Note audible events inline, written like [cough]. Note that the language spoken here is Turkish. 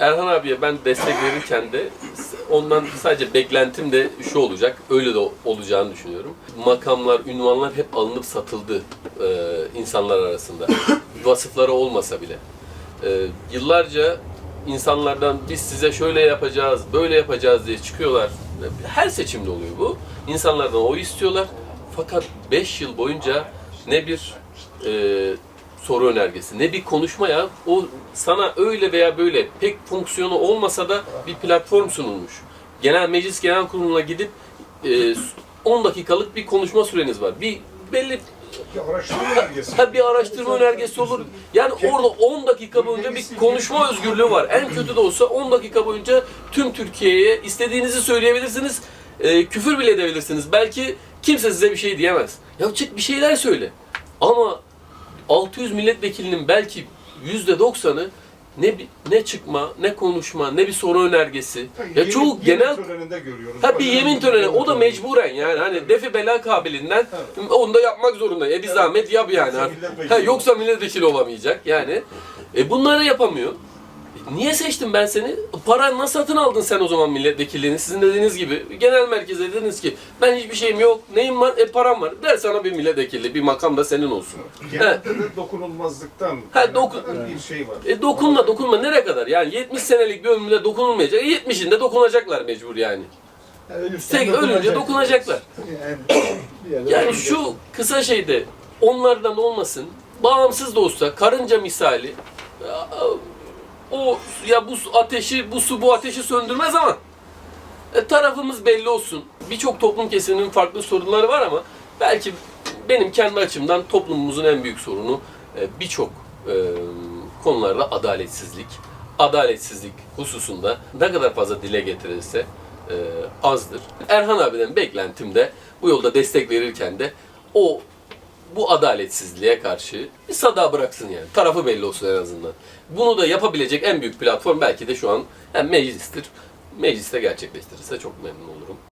Erhan abiye ben destek verirken de ondan sadece beklentim de şu olacak. Öyle de olacağını düşünüyorum. Makamlar, ünvanlar hep alınıp satıldı e, insanlar arasında. [coughs] Vasıfları olmasa bile. E, yıllarca insanlardan biz size şöyle yapacağız, böyle yapacağız diye çıkıyorlar. Her seçimde oluyor bu. İnsanlardan oy istiyorlar. Fakat 5 yıl boyunca ne bir e, soru önergesi, ne bir konuşma ya. O sana öyle veya böyle pek fonksiyonu olmasa da bir platform sunulmuş. Genel Meclis Genel Kurulu'na gidip e, 10 dakikalık bir konuşma süreniz var. Bir belli Bir araştırma önergesi. Ha bir araştırma önergesi olur. Yani orada 10 dakika boyunca bir konuşma özgürlüğü var. En kötü de olsa 10 dakika boyunca tüm Türkiye'ye istediğinizi söyleyebilirsiniz. Ee, küfür bile edebilirsiniz. Belki kimse size bir şey diyemez. Ya çık bir şeyler söyle. Ama 600 milletvekilinin belki %90'ı ne bi- ne çıkma, ne konuşma, ne bir soru önergesi. Ya Yemin- çoğu yemin genel töreninde görüyoruz. Ha bir yemin töreni o da mecburen yani hani defi bela kabiliğinden onu da yapmak zorunda. E bir zahmet yap yani. Yoksa Ha, yoksa milletvekili olamayacak yani. E bunları yapamıyor. E, Niye seçtim ben seni? Paranla satın aldın sen o zaman milletvekilliğini. Sizin dediğiniz gibi genel merkeze dediniz ki ben hiçbir şeyim yok. Neyim var? E param var. Der sana bir milletvekili, bir makam da senin olsun. Genelde de dokunulmazlıktan Ha, dokun- bir şey var. E dokunma dokunma nereye kadar? Yani 70 senelik bir ömründe dokunulmayacak. E 70'inde dokunacaklar mecbur yani. Tek ölünce dokunacaklar. Yani şu kısa şeyde onlardan olmasın, bağımsız da olsa karınca misali o ya bu ateşi, bu su bu ateşi söndürmez ama e, tarafımız belli olsun. Birçok toplum kesiminin farklı sorunları var ama belki benim kendi açımdan toplumumuzun en büyük sorunu e, birçok e, konularda adaletsizlik. Adaletsizlik hususunda ne kadar fazla dile getirilse e, azdır. Erhan abiden beklentim de bu yolda destek verirken de o bu adaletsizliğe karşı bir sada bıraksın yani. Tarafı belli olsun en azından. Bunu da yapabilecek en büyük platform belki de şu an hem meclistir. Mecliste gerçekleştirirse çok memnun olurum.